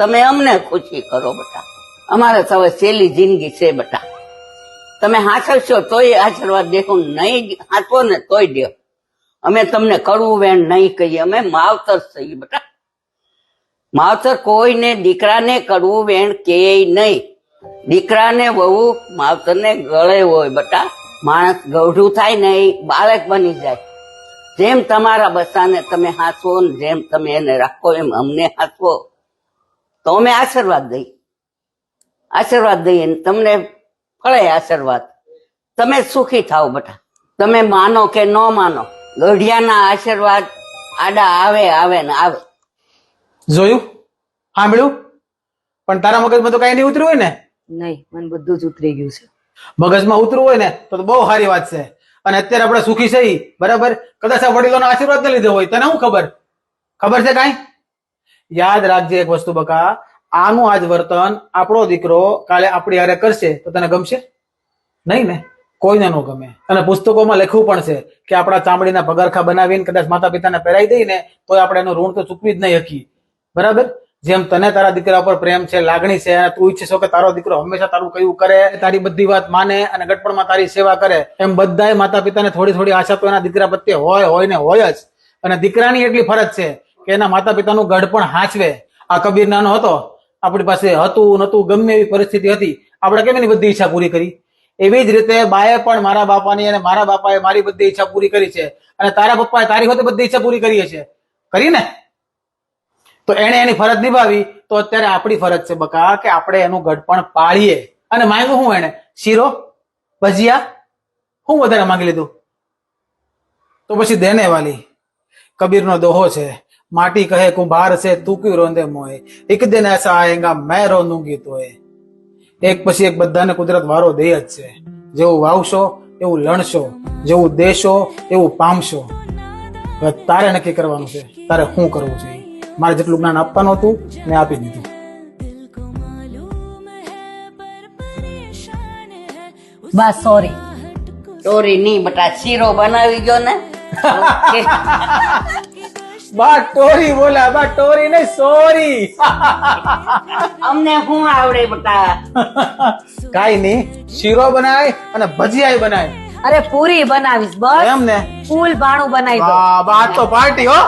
તમે અમને ખુશી કરો બેટા. અમારે તો સહેલી જિંદગી છે બેટા. તમે હાંસવશો તોય આશીર્વાદ દેખો નહીં હાંચવો ને તોય દો અમે તમને કરવું વેણ નહીં કહીએ, અમે માવતર છીએ બેટા. માવતર કોઈને દીકરાને કરવું વેણ કે નહીં. દીકરાને વહુ માવતરને ગળે હોય બેટા. માણસ ગૌઢું થાય ને એ બાળક બની જાય. જેમ તમારા બચ્ચાને તમે હાંસવો જેમ તમે એને રાખો એમ અમને હાંચવો તો અમે આશીર્વાદ દઈ આશીર્વાદ દઈએ ને તમને ફળે આશીર્વાદ. તમે સુખી થાવ બટા. તમે માનો કે ન માનો ગઢિયાના આશીર્વાદ આડા આવે આવે ને આવે. જોયું? સાંભળ્યું? પણ તારા મગજમાં તો કઈ નહીં ઉતર્યું હોય ને? નહીં મને બધું જ ઉતરી ગયું છે. મગજમાં ઉતરવું હોય ને તો બહુ સારી વાત છે. અને અત્યારે આપણે સુખી છે બરાબર? કદાચ આ વડીલોનો આશીર્વાદ ન લીધો હોય તને શું ખબર? ખબર છે કાંઈ? યાદ રાખજે એક વસ્તુ બકા. આનું આજ વર્તન આપણો દીકરો કાલે આપણી હારે કરશે તો તને ગમશે? નહીં ને? કોઈને ન ગમે. અને પુસ્તકોમાં લખવું પણ છે કે આપણા ચામડીના પગરખા બનાવીને કદાચ માતા પિતાને પહેરાઈ દઈને તો આપણે એનું ઋણ તો ચૂકવી જ નહીં શકીએ. બરાબર? જેમ તને તારા દીકરા પર પ્રેમ છે, લાગણી છે, અને તું ઈચ્છે કે તારો દીકરો હંમેશા તારું કયું કરે, તારી બધી વાત માને અને ગટપણમાં તારી સેવા કરે, એમ બધાય માતા પિતાને થોડી થોડી આશા તો એના દીકરા પ્રત્યે હોય હોય ને હોય જ. અને દીકરાની એટલી ફરજ છે કે એના માતા પિતાનું ગઢપણ હાંચવે. આ કબીર નાનો હતો, આપણી પાસે હતું નતું ગમે એવી પરિસ્થિતિ હતી. આપણે કેમ એની બધી ઈચ્છા પૂરી કરી? એવી જ રીતે બાએ પણ મારા બાપાની અને મારા બાપાએ મારી બધી ઈચ્છા પૂરી કરી છે. અને તારા પપ્પાએ તારી હોતે બધી ઈચ્છા પૂરી કરી છે. કરી ને? તો એને એની ફરજ નિભાવી. તો અત્યારે આપણી ફરજ છે બકા કે આપણે એનું ગઢપણ પાળીએ. અને માંગ્યું હું એને શીરો? ભજીયા? હું વધારે માંગી લીધું? તો પછી દેને વાલી. કબીરનો દોહો છે. માટી કહે કુંભાર છે તું ક્યું રોંદે મોય એક દિન એસા આયેગા મેં રોંદુંગી તોય એક પછી એક બધાને કુદરત વારો દે જ છે. જેવું વાવશો એવું લણશો જેવું દેશો એવું પામશો. હવે તારે નક્કી કરવાનું છે તારે શું કરવું છે? મારે જેટલું જ્ઞાન આપવાનું હતું મેં આપી દીધું. બસ સોરી સોરી નહીં બટા શીરો બનાવી ગયો ને. બા ટોરી બોલા બા ટોરી નહીં સોરી. અમને શું આવડે બટા? કાઈ નહીં શીરો બનાય અને ભજીયા બનાય. અરે પૂરી બનાવીશ બસ. એમ ને? ફૂલ ભાણું બનાવી દો બા તો પાર્ટી હો.